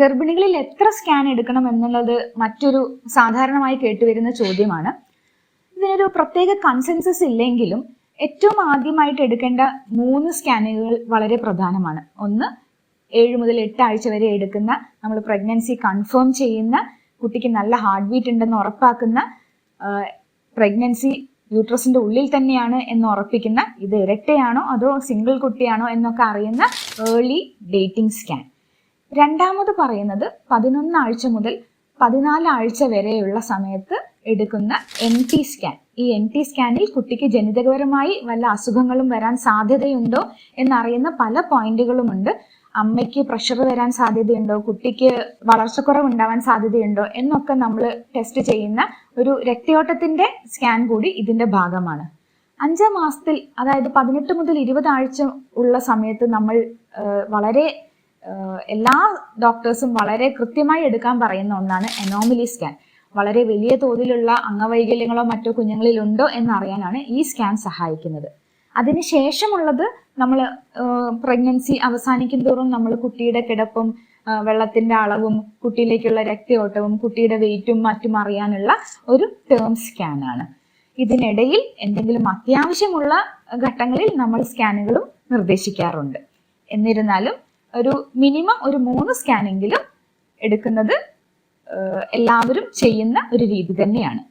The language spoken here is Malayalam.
ഗർഭിണികളിൽ എത്ര സ്കാൻ എടുക്കണം എന്നുള്ളത് മറ്റൊരു സാധാരണമായി കേട്ടുവരുന്ന ചോദ്യമാണ്. ഇതിനൊരു പ്രത്യേക കൺസെൻസസ് ഇല്ലെങ്കിലും ഏറ്റവും ആദ്യമായിട്ട് എടുക്കേണ്ട മൂന്ന് സ്കാനുകൾ വളരെ പ്രധാനമാണ്. ഒന്ന് ഏഴ് മുതൽ എട്ട് ആഴ്ച വരെ എടുക്കുന്ന നമ്മൾ പ്രഗ്നൻസി കൺഫേം ചെയ്യുന്ന കുട്ടിക്ക് നല്ല ഹാർട്ട് ബീറ്റ് ഉണ്ടെന്ന് ഉറപ്പാക്കുന്ന പ്രഗ്നൻസി യൂട്രസിന്റെ ഉള്ളിൽ തന്നെയാണ് എന്ന് ഉറപ്പിക്കുന്ന ഇത് ഇരട്ടയാണോ അതോ സിംഗിൾ കുട്ടിയാണോ എന്നൊക്കെ അറിയുന്ന ഏർലി ഡേറ്റിംഗ് സ്കാൻ രണ്ടാമത് പറയുന്നത് പതിനൊന്ന് ആഴ്ച മുതൽ പതിനാല് ആഴ്ച വരെയുള്ള സമയത്ത് എടുക്കുന്ന എൻ ടി സ്കാൻ ഈ എൻ ടി സ്കാനിൽ കുട്ടിക്ക് ജനിതകപരമായി വല്ല അസുഖങ്ങളും വരാൻ സാധ്യതയുണ്ടോ എന്നറിയുന്ന പല പോയിന്റുകളുമുണ്ട്. അമ്മയ്ക്ക് പ്രഷർ വരാൻ സാധ്യതയുണ്ടോ? കുട്ടിക്ക് വളർച്ചക്കുറവ് ഉണ്ടാവാൻ സാധ്യതയുണ്ടോ? എന്നൊക്കെ നമ്മൾ ടെസ്റ്റ് ചെയ്യുന്ന ഒരു രക്തയോട്ടത്തിന്റെ സ്കാൻ കൂടി ഇതിന്റെ ഭാഗമാണ്. അഞ്ചാം മാസത്തിൽ അതായത് പതിനെട്ട് മുതൽ ഇരുപത് ആഴ്ച ഉള്ള സമയത്ത് നമ്മൾ വളരെ എല്ലാ ഡോക്ടേഴ്സും വളരെ കൃത്യമായി എടുക്കാൻ പറയുന്ന ഒന്നാണ് എനോമിലി സ്കാൻ വളരെ വലിയ തോതിലുള്ള അംഗവൈകല്യങ്ങളോ മറ്റോ കുഞ്ഞുങ്ങളിൽ ഉണ്ടോ എന്നറിയാനാണ് ഈ സ്കാൻ സഹായിക്കുന്നത്. അതിനുശേഷമുള്ളത് നമ്മൾ പ്രഗ്നൻസി അവസാനിക്കും തോറും നമ്മൾ കുട്ടിയുടെ കിടപ്പും വെള്ളത്തിന്റെ അളവും കുട്ടിയിലേക്കുള്ള രക്തയോട്ടവും കുട്ടിയുടെ വെയിറ്റും മറ്റും അറിയാനുള്ള ഒരു ടേം സ്കാൻ ആണ്. ഇതിനിടയിൽ എന്തെങ്കിലും അത്യാവശ്യമുള്ള ഘട്ടങ്ങളിൽ നമ്മൾ സ്കാനുകളും നിർദ്ദേശിക്കാറുണ്ട്. എന്നിരുന്നാലും ഒരു മിനിമം ഒരു മൂന്ന് സ്കാനെങ്കിലും എടുക്കുന്നത് എല്ലാവരും ചെയ്യുന്ന ഒരു രീതി തന്നെയാണ്.